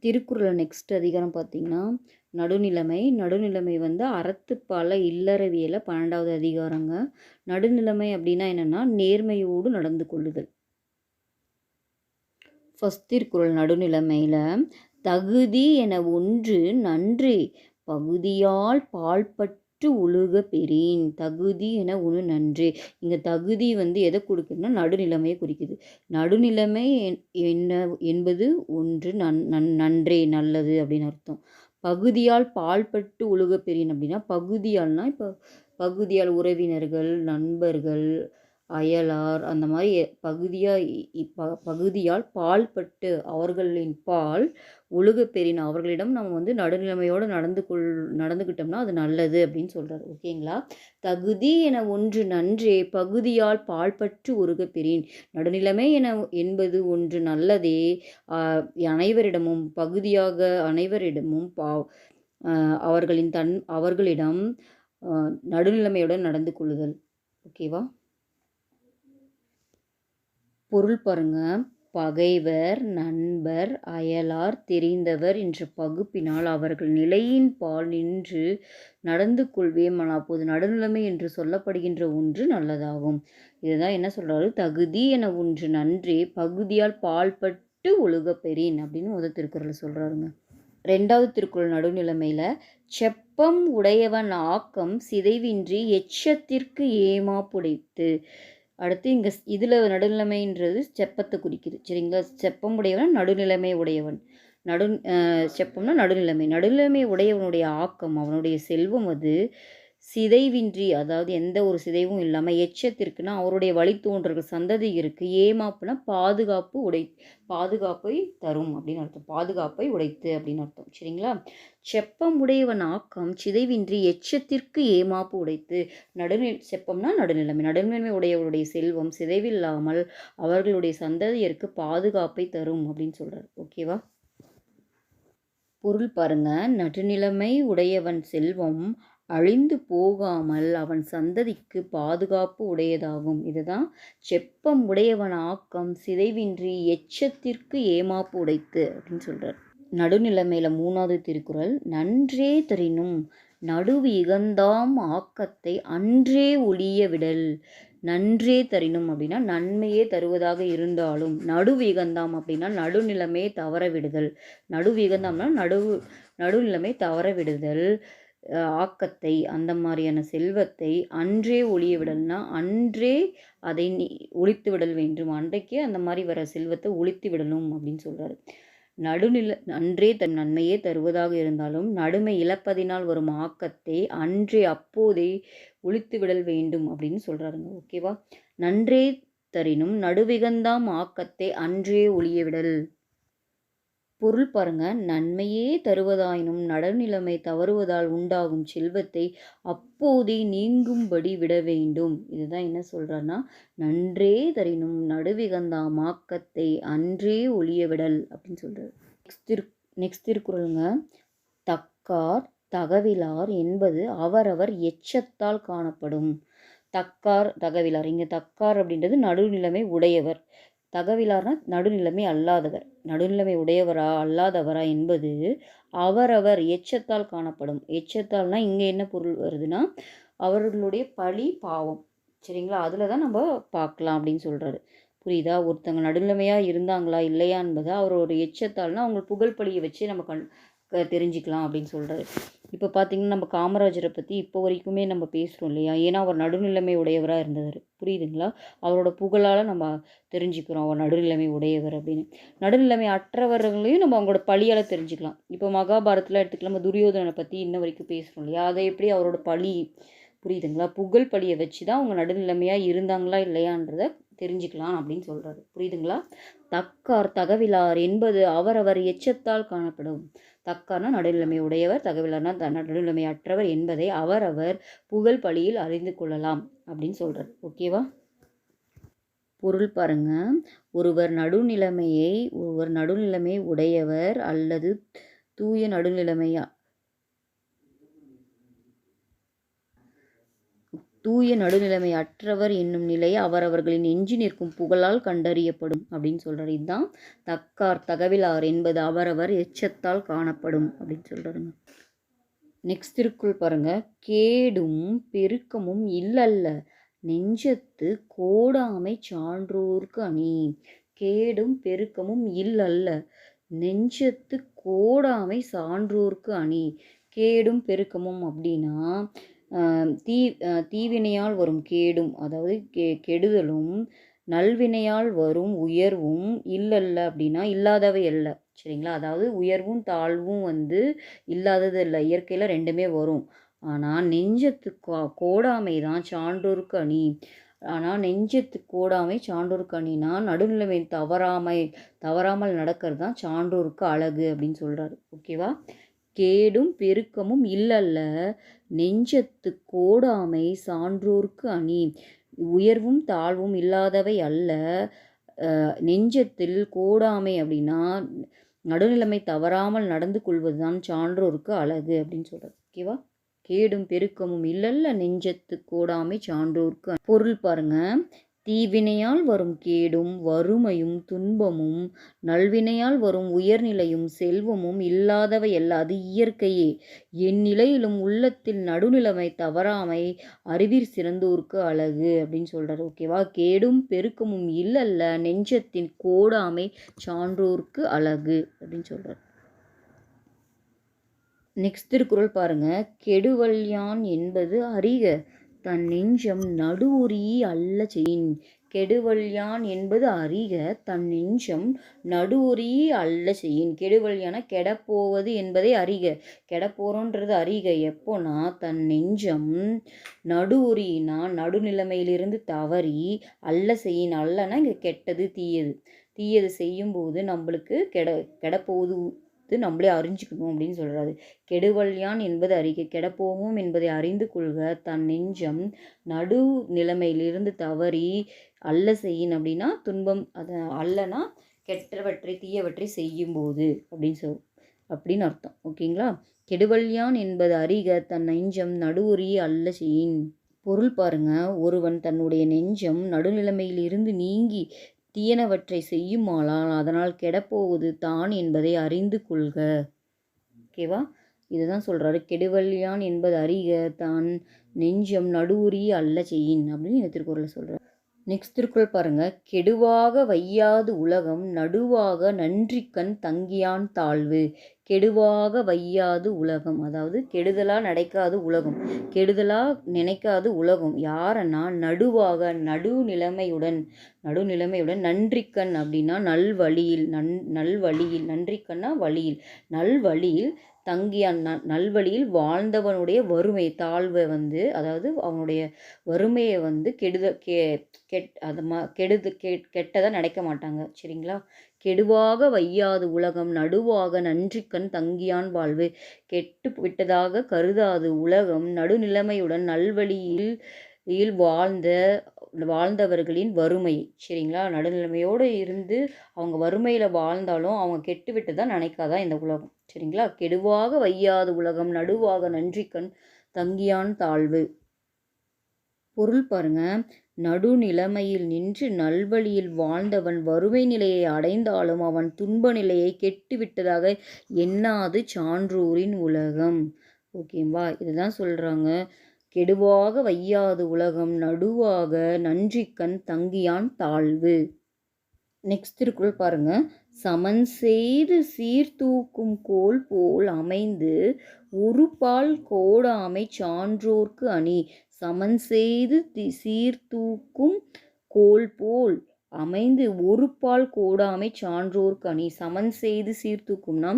திருக்குறளை நெக்ஸ்ட் அதிகாரம் பார்த்தீங்கன்னா நடுநிலைமை நடுநிலைமை வந்து அறத்துப்பால இல்லறவியலை பன்னெண்டாவது அதிகாரங்க. நடுநிலைமை அப்படின்னா என்னென்னா நேர்மையோடு நடந்து கொள்ளுதல். ஃபஸ்ட் திருக்குறள் நடுநிலைமையில் தகுதி என ஒன்று நன்றி பகுதியால் பால்பட்டு ஒழுக பெறின். தகுதி என ஒன்று நன்று. இங்கே தகுதி வந்து எதை கொடுக்குதுன்னா நடுநிலைமையை குறிக்குது. நடுநிலைமை என்ன என்பது ஒன்று நன் நன் நன்றே நல்லது அப்படின்னு அர்த்தம். பகுதியால் பால்பட்டு உழுக பெறின் அப்படின்னா பகுதியால்னால் இப்போ பகுதியால் உறவினர்கள் நண்பர்கள் அயலார் அந்த மாதிரி பகுதியாக ப பகுதியால் பால்பட்டு அவர்களின் பால் ஒழுகு பெறின் அவர்களிடம் நம்ம வந்து நடுநிலைமையோடு நடந்து கொள் நடந்துக்கிட்டோம்னா அது நல்லது அப்படின்னு சொல்கிறார் ஓகேங்களா? தகுதி என ஒன்று நன்றே பகுதியால் பால்பற்று ஒருக பெறின். நடுநிலைமை என என்பது ஒன்று நல்லதே அனைவரிடமும் பகுதியாக அனைவரிடமும் பா அவர்களின் தன் அவர்களிடம் நடுநிலைமையுடன் நடந்து கொள்ளுதல். ஓகேவா? பொருள் பாருங்கள் பகைவர் நண்பர் அயலார் தெரிந்தவர் என்ற பகுப்பினால் அவர்கள் நிலையின் பால் நின்று நடந்து கொள்வேமன் அப்போது நடுநிலைமை என்று சொல்லப்படுகின்ற ஒன்று நல்லதாகும். இதுதான் என்ன சொல்கிறாரு தகுதி என ஒன்று நன்றே பகுதியால் பால்பட்டு ஒழுக பெறின் அப்படின்னு முத திருக்குறள் சொல்கிறாருங்க ரெண்டாவது திருக்குறள் நடுநிலைமையில் செப்பம் உடையவன் ஆக்கம் சிதைவின்றி எச்சத்திற்கு ஏமாப்புடைத்து அடுத்து இங்கே இதில் நடுநிலைமைன்றது செப்பத்தை குறிக்குது. சரிங்களா? செப்பம் உடையவன் நடுநிலைமை உடையவன். நடு செப்பம்னா நடுநிலைமை. நடுநிலைமை உடையவனுடைய ஆக்கம் அவனுடைய செல்வம் அது. சிதைவின்றி அதாவது எந்த ஒரு சிதைவும் இல்லாமல் எச்சத்திற்குனா அவருடைய வழித்தோன்றர்கள் சந்ததியிருக்கு ஏமாப்புனா பாதுகாப்பு உடை பாதுகாப்பை தரும் அப்படின்னு அர்த்தம். பாதுகாப்பை உடைத்து அப்படின்னு அர்த்தம். சரிங்களா? செப்பம் உடையவன் ஆக்கம் சிதைவின்றி எச்சத்திற்கு ஏமாப்பு உடைத்து. நடுநில் செப்பம்னா நடுநிலைமை. நடுநிலைமை உடையவருடைய செல்வம் சிதைவில்லாமல் அவர்களுடைய சந்ததியருக்கு பாதுகாப்பை தரும் அப்படின்னு சொல்கிறார் ஓகேவா பொருள் பாருங்க. நடுநிலைமை உடையவன் செல்வம் அழிந்து போகாமல் அவன் சந்ததிக்கு பாதுகாப்பு உடையதாகும். இதுதான் செப்பம் உடையவன் ஆக்கம். சிதைவின்றி எச்சத்திற்கு ஏமாப்பு உடைத்து அப்படின்னு சொல்கிறார் நடுநிலைமையில் மூணாவது திருக்குறள் நன்றே தரினும் நடுவு இகந்தாம் ஆக்கத்தை அன்றே ஒளிய விடல். நன்றே தரினும் அப்படின்னா நன்மையே தருவதாக இருந்தாலும் நடுவிகந்தாம் அப்படின்னா நடுநிலைமை தவற விடுதல். நடுவிகந்தாம்னா நடுவு நடுநிலைமை தவற விடுதல். ஆக்கத்தை அந்த மாதிரியான செல்வத்தை அன்றே ஒழிய விடல்னா அன்றே அதை நீ ஒழித்து விடல் வேண்டும். அன்றைக்கே அந்த மாதிரி வர செல்வத்தை ஒழித்து விடணும் அப்படின்னு சொல்கிறாரு நடுநில அன்றே தன் நன்மையே தருவதாக இருந்தாலும் நடுமை இழப்பதினால் வரும் ஆக்கத்தை அன்றே அப்போதே ஒழித்து விடல் வேண்டும் அப்படின்னு சொல்கிறாருங்க ஓகேவா? நன்றே தரினும் நடுவிகந்தாம் ஆக்கத்தை அன்றே ஒழிய விடல். பொருள் பாருங்க. நன்மையே தருவதாயினும் நடுநிலைமை தவறுவதால் உண்டாகும் செல்வத்தை அப்போதே நீங்கும்படி விட வேண்டும். இதுதான் என்ன சொல்கிறாருன்னா நன்றே தரினும் நடுவிகந்தா மாக்கத்தை அன்றே ஒளிய விடல் அப்படின்னு சொல்கிறார் நெக்ஸ்ட் திரு நெக்ஸ்ட் திருக்குறளுங்க. தக்கார் தகவிலார் என்பது அவரவர் எச்சத்தால் காணப்படும். தக்கார் தகவிலார். இங்கே தக்கார் அப்படின்றது நடுநிலைமை உடையவர். தகவிலார்னா நடுநிலைமை அல்லாதவர். நடுநிலைமை உடையவரா அல்லாதவரா என்பது அவரவர் எச்சத்தால் காணப்படும். எச்சத்தால்னா இங்கே என்ன பொருள் வருதுன்னா அவர்களுடைய பழி பாவம். சரிங்களா? அதில் தான் நம்ம பார்க்கலாம் அப்படின்னு சொல்கிறாரு புரியுதா? ஒருத்தங்க நடுநிலைமையாக இருந்தாங்களா இல்லையா என்பதை அவரோட எச்சத்தால்னா அவங்க புகழ் பழியை வச்சு நம்ம கண் தெரிஞ்சுக்கலாம் அப்படின்னு சொல்கிறாரு இப்போ பார்த்திங்கன்னா நம்ம காமராஜரை பற்றி இப்போ வரைக்குமே நம்ம பேசுகிறோம் இல்லையா? ஏன்னா அவர் நடுநிலைமை உடையவராக இருந்தவர். புரியுதுங்களா? அவரோட புகழால் நம்ம தெரிஞ்சுக்கிறோம் அவர் நடுநிலைமை உடையவர் அப்படின்னு. நடுநிலைமை அற்றவர்களையும் நம்ம அவங்களோட பழியால் தெரிஞ்சுக்கலாம். இப்போ மகாபாரத்தில் எடுத்துக்கலாம் நம்ம துரியோதனை பற்றி இன்ன வரைக்கும் பேசுகிறோம் இல்லையா? அதை எப்படி அவரோட பழி புரியுதுங்களா? புகழ் பழியை வச்சு தான் அவங்க நடுநிலைமையாக இருந்தாங்களா இல்லையான்றதை தெரிஞ்சுக்கலாம் அப்படின்னு சொல்கிறாரு புரியுதுங்களா? தக்கார் தகவிலார் என்பது அவரவர் எச்சத்தால் காணப்படும். தக்கார்னா நடுநிலைமை உடையவர் தகவலர்னா நடுநிலைமை அற்றவர் என்பதை அவரவர் புகழ் பழியில் அறிந்து கொள்ளலாம் அப்படின்னு சொல்கிறார் ஓகேவா பொருள் பாருங்க. ஒருவர் நடுநிலைமையை ஒருவர் நடுநிலைமை உடையவர் அல்லது தூய நடுநிலைமையா தூய நடுநிலைமை அற்றவர் என்னும் நிலை அவரவர்களின் எஞ்சி நிற்கும் புகழால் கண்டறியப்படும் அப்படின்னு சொல்கிறார் இதுதான் தக்கார் தகவிலார் என்பது அவரவர் எச்சத்தால் காணப்படும் அப்படின்னு சொல்கிறாருங்க நெக்ஸ்ட் திருக்குள் பாருங்க. கேடும் பெருக்கமும் இல்லல்ல. நெஞ்சத்து கோடாமை சான்றோர்க்கு அணி. கேடும் பெருக்கமும் இல்லல்ல. நெஞ்சத்து கோடாமை சான்றோர்க்கு அணி. கேடும் பெருக்கமும் அப்படின்னா தீ தீவினையால் வரும் கேடும் அதாவது கெ கெடுதலும் நல்வினையால் வரும் உயர்வும் இல்லல்ல அப்படின்னா இல்லாதவை அல்ல. சரிங்களா? அதாவது உயர்வும் தாழ்வும் வந்து இல்லாதது இல்லை இயற்கையில் ரெண்டுமே வரும். ஆனால் நெஞ்சத்து கோடாமை தான் சான்றோருக்கு அணி. ஆனால் நெஞ்சத்து கோடாமை சான்றோருக்கு அணினா நடுநிலைமை தவறாமை தவறாமல் நடக்கிறது தான் சான்றோருக்கு அழகு அப்படின்னு சொல்கிறாரு ஓகேவா? கேடும் பெருக்கமும் இல்லல்ல. நெஞ்சத்து கோடாமை சான்றோர்க்கு அணி. உயர்வும் தாழ்வும் இல்லாதவை அல்ல. நெஞ்சத்தில் கோடாமை அப்படின்னா நடுநிலைமை தவறாமல் நடந்து கொள்வது தான் சான்றோருக்கு அழகு அப்படின்னு சொல்கிறது ஓகேவா கேடும் பெருக்கமும் இல்லல்ல. நெஞ்சத்து கோடாமை சான்றோர்க்கு பொருள் பாருங்க. தீவினையால் வரும் கேடும் வறுமையும் துன்பமும் நல்வினையால் வரும் உயர்நிலையும் செல்வமும் இல்லாதவை அது இயற்கையே. எந்நிலையிலும் உள்ளத்தில் நடுநிலைமை தவறாமை அறிவிற் சிறந்தோர்க்கு அழகு அப்படின்னு சொல்கிறார் ஓகேவா கேடும் பெருக்கமும் இல்லல்ல நெஞ்சத்தின் கோடாமை சான்றோர்க்கு அழகு அப்படின்னு சொல்கிறார் நெக்ஸ்ட் திருக்குறள் பாருங்க. கெடுவல்யான் என்பது அறிக. தன் நெஞ்சம் நடுவுரி அல்ல செயின் கெடுவல்யான் என்பது அறிக தன் நெஞ்சம் நடுவுரி அல்ல செய்யின். கெடுவல்யான கெடப்போவது என்பதை அறிக. கெடப்போறோன்றது அறிக. எப்போனா தன் நெஞ்சம் நடுவுரினா நடுநிலைமையிலிருந்து தவறி அல்ல செய்யின் அல்லனா இங்கே கெட்டது தீயது. தீயது செய்யும்போது நம்மளுக்கு கெட கெடப்போவது நம்மளே அறிஞ்சிக்கணும் அப்படின்னு சொல்கிறாரு கெடுவல்யான் என்பது அறிக்கை கெடப்போவோம் என்பதை அறிந்து கொள்க. தன் நெஞ்சம் நடு நிலைமையிலிருந்து தவறி அல்ல செய்யின் அப்படின்னா துன்பம் அதை அல்லனா கெட்டவற்றை தீயவற்றை செய்யும்போது அப்படின்னு சொல் அப்படின்னு அர்த்தம். ஓகேங்களா? கெடுவல்யான் என்பது அறிக தன் நெஞ்சம் நடுவுரி அல்ல செய்யின். பொருள் பாருங்க ஒருவன் தன்னுடைய நெஞ்சம் நடுநிலைமையிலிருந்து நீங்கி தீயனவற்றை செய்யுமானால் அதனால் கெடப்போவது தான் என்பதை அறிந்து கொள்க. ஓகேவா? இதுதான் சொல்கிறாரு கெடுவல்யான் என்பது அறிக தான் நெஞ்சம் நடுவுரி அல்ல செய்யின் அப்படின்னு இந்த திருக்குறளை சொல்கிறார் நெக்ஸ்ட் திருக்குறள் பாருங்கள் கெடுவாக வையாது உலகம் நடுவாக நன்றிக்கண் தங்கியான் தாழ்வு. கெடுவாக வையாது உலகம். அதாவது கெடுதலாக நடக்காது உலகம். கெடுதலாக நினைக்காது உலகம். யாரன்னா நடுவாக நடுநிலைமையுடன் நடுநிலைமையுடன் நன்றிக்கண் அப்படின்னா நல்வழியில் நன் நல்வழியில் நன்றிக்கண்ணா வழியில். நல்வழியில் தங்கிய நல்வழியில் வாழ்ந்தவனுடைய வறுமை தாழ்வை வந்து அதாவது அவனுடைய வறுமையை வந்து கெடுத கெ கெட் அது மா கெடுது கெ கெட்டதாக நினைக்க மாட்டாங்க. சரிங்களா? கெடுவாக வையாது உலகம் நடுவாக நன்றிக்கண் தங்கியான் வாழ்வு. கெட்டு விட்டதாக கருதாது உலகம் நடுநிலைமையுடன் நல்வழியில் இல் வாழ்ந்த வாழ்ந்தவர்களின் வறுமை. சரிங்களா? நடுநிலைமையோடு இருந்து அவங்க வறுமையில் வாழ்ந்தாலும் அவங்க கெட்டு விட்டு நினைக்காதான் இந்த உலகம்? சரிங்களா? கெடுவாக வையாது உலகம் நடுவாக நன்றிக்கண் தங்கியான் தாழ்வு. பொருள் பாருங்க. நடுநிலைமையில் நின்று நல்வழியில் வாழ்ந்தவன் வறுமை நிலையை அடைந்தாலும் அவன் துன்ப நிலையை கெட்டுவிட்டதாக எண்ணாது சான்றோரின் உலகம். ஓகேவா? இதுதான் சொல்கிறாங்க கெடுவாக வையாது உலகம் நடுவாக நன்றிக்கண் தங்கியான் தாழ்வு. நெக்ஸ்ட் திருக்குறள் பாருங்க. சமன் செய்து சீர்தூக்கும் கோல் போல் அமைந்து உருப்பால் கோடாமை சான்றோர்க்கு அணி. சமன் செய்து சீர்தூக்கும் கோல் போல் அமைந்து ஒரு பால் கோடாமை சான்றோர்க்கு அணி சமன் செய்து சீர்தூக்கும்னா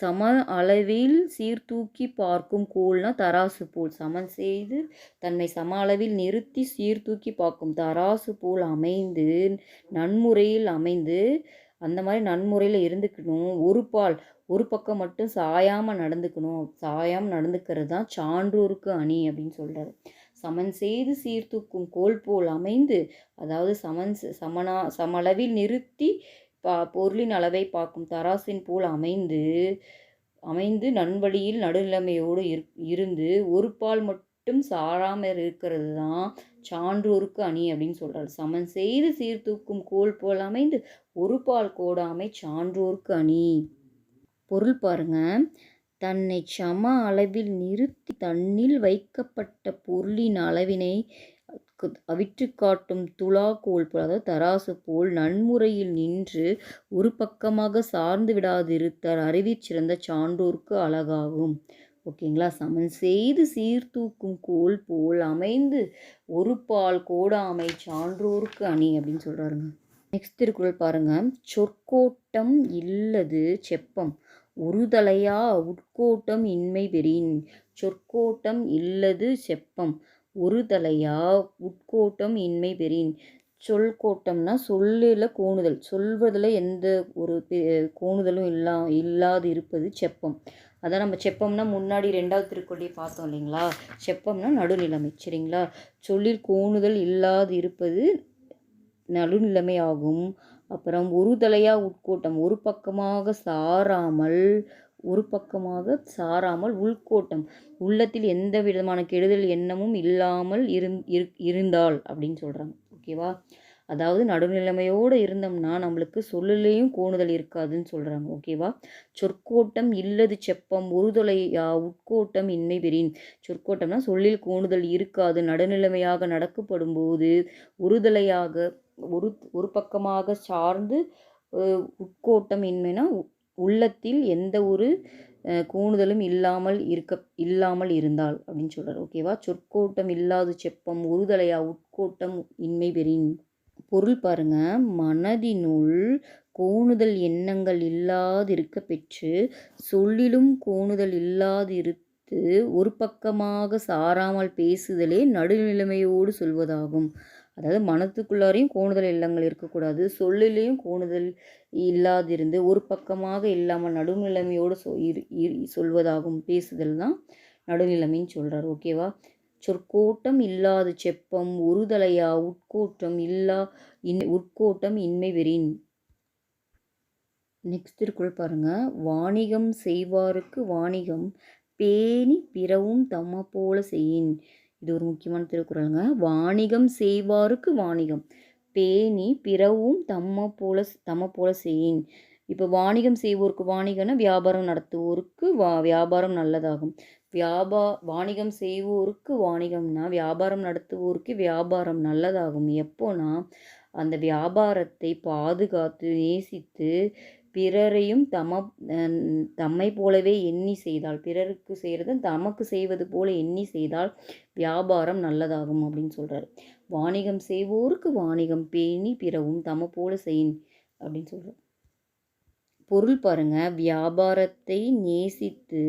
சம அளவில் சீர்தூக்கி பார்க்கும் கோல்னா தராசு போல். சமன் செய்து தன்னை சம அளவில் நிறுத்தி சீர்தூக்கி பார்க்கும் தராசு போல் அமைந்து நன்முறையில் அமைந்து அந்த மாதிரி நன்முறையில் இருந்துக்கணும். ஒரு பால் ஒரு பக்கம் மட்டும் சாயாமல் நடந்துக்கணும். சாயாமல் நடந்துக்கிறது தான் சான்றோருக்கு அணி அப்படின்னு சொல்கிறாரு சமன் செய்து சீர்தூக்கும் கோல் போல் அமைந்து அதாவது சமன் சமனா சமளவில் நிறுத்தி பா பொருளின் அளவை பார்க்கும் தராசின் போல் அமைந்து அமைந்து நன்வழியில் நடுநிலைமையோடு இருந்து ஒரு பால் மட்டும் சாராமல் இருக்கிறது தான் சான்றோருக்கு அணி அப்படின்னு சொல்கிறார் சமன் செய்து சீர்தூக்கும் கோல் போல் அமைந்து ஒரு பால் கோடாமை சான்றோருக்கு அணி. பொருள் பாருங்க. தன்னை சம அளவில் நிறுத்தி தன்னில் வைக்கப்பட்ட பொருளின் அளவினை அவிற்று காட்டும் துலா கோல் போல் அதாவது தராசு போல் நன்முறையில் நின்று ஒரு பக்கமாக சார்ந்து விடாதிருத்தல் அறிவிற் சிறந்த சான்றோர்க்கு அழகாகும். ஓகேங்களா? சமன் செய்து சீர்தூக்கும் கோல் போல் அமைந்து ஒரு பால் கோடாமை சான்றோர்க்கு அணி அப்படின்னு சொல்கிறாருங்க நெக்ஸ்ட் திருக்குறள் பாருங்க. சொற்கோட்டம் இல்லது செப்பம். உறுதலையா? உட்கோட்டம் இன்மை பெறின் சொற்கோட்டம் இல்லது செப்பம். ஒருதலையா உட்கோட்டம் இன்மை வெறின் சொல் கோட்டம்னா சொல்லில் கோணுதல். சொல்வதில் எந்த ஒரு கோணுதலும் இல்லா இல்லாது இருப்பது செப்பம். அதான் நம்ம செப்பம்னா முன்னாடி ரெண்டாவது திருக்குறளை பார்த்தோம் இல்லைங்களா? செப்பம்னா நடுநிலைமை சரிங்களா? சொல்லில் கோணுதல் இல்லாது இருப்பது நடுநிலைமை ஆகும். அப்புறம் ஒரு தலையாக உட்கோட்டம் ஒரு பக்கமாக சாராமல் ஒரு பக்கமாக சாராமல் உள்கோட்டம். உள்ளத்தில் எந்த விதமான கெடுதல் எண்ணமும் இல்லாமல் இருந் இருந்தால் அப்படின்னு சொல்கிறாங்க ஓகேவா? அதாவது நடுநிலைமையோடு இருந்தோம்னா நம்மளுக்கு சொல்லுலேயும் கோணுதல் இருக்காதுன்னு சொல்கிறாங்க ஓகேவா சொற்கோட்டம் இல்லது செப்பம் ஒருதொலையா உட்கோட்டம் இன்மை பெறின் சொற்கோட்டம்னா சொல்லில் கோணுதல் இருக்காது நடுநிலைமையாக நடக்கப்படும் போது ஒருதலையாக ஒரு ஒரு பக்கமாக சார்ந்து உட்கோட்டம் இன்மைனா உள்ளத்தில் எந்த ஒரு கூணுதலும் இல்லாமல் இருக்க இல்லாமல் இருந்தால் அப்படின்னு சொல்கிறார் ஓகேவா சொற்கோட்டம் இல்லாது செப்பம் ஒருதலையா உட்கோட்டம் இன்மை பெறின் பொருள் பாருங்க. மனதினுள் கோணுதல் எண்ணங்கள் இல்லாதிருக்க பெற்று சொல்லிலும் கோணுதல் இல்லாதிருத்து ஒரு பக்கமாக சாராமல் பேசுதலே நடுநிலைமையோடு சொல்வதாகும். அதாவது மனத்துக்குள்ளாரையும் கோணுதல் இல்லங்கள் இருக்கக்கூடாது. சொல்லிலையும் கோணுதல் இல்லாதிருந்து ஒரு பக்கமாக இல்லாமல் நடுநிலைமையோடு சொ சொல்வதாகும். பேசுதல் தான் நடுநிலைமைன்னு சொல்கிறார் ஓகேவா? சொற்கோட்டம் இல்லாத செப்பம் ஒருதலையா உட்கோட்டம் இல்லா இன் உட்கோட்டம் இன்மை வெறின். நெக்ஸ்ட் திருக்குறள் பாருங்க. வாணிகம் செய்வாருக்கு வாணிகம் பேணி பிறவும் தம்ம போல செய்யின். இது ஒரு முக்கியமான திருக்குறளுங்க. வாணிகம் செய்வாருக்கு வாணிகம் பேணி பிறவும் தம்ம போல தம்ம போல செய்யின். இப்போ வாணிகம் செய்வோருக்கு வாணிகம்னா வியாபாரம் நடத்துவோருக்கு வா வியாபாரம் நல்லதாகும். வியாபா வாணிகம் செய்வோருக்கு வாணிகம்னா வியாபாரம் நடத்துவோருக்கு வியாபாரம் நல்லதாகும். எப்போனா அந்த வியாபாரத்தை பாதுகாத்து நேசித்து பிறரையும் தம தம்மை போலவே எண்ணி செய்தால் பிறருக்கு செய்கிறது தமக்கு செய்வது போல எண்ணி செய்தால் வியாபாரம் நல்லதாகும் அப்படின்னு சொல்கிறார் வாணிகம் செய்வோருக்கு வாணிகம் பேணி பிறவும் தம போல செய்யின் அப்படின்னு சொல்கிறார் பொருள் பாருங்க வியாபாரத்தை நேசித்து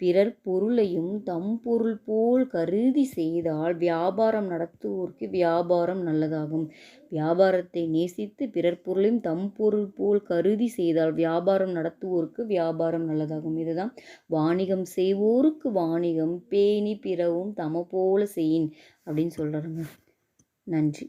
பிறர் பொருளையும் தம் பொருள் போல் கருதி செய்தால் வியாபாரம் நடத்துவோருக்கு வியாபாரம் நல்லதாகும். வியாபாரத்தை நேசித்து பிறர் பொருளையும் தம் பொருள் போல் கருதி செய்தால் வியாபாரம் நடத்துவோருக்கு வியாபாரம் நல்லதாகும். இதுதான் வாணிகம். செய்வோருக்கு வாணிகம் பேணி பிறவும் தம போல செய்யின் அப்படின்னு சொல்கிறாங்க நன்றி.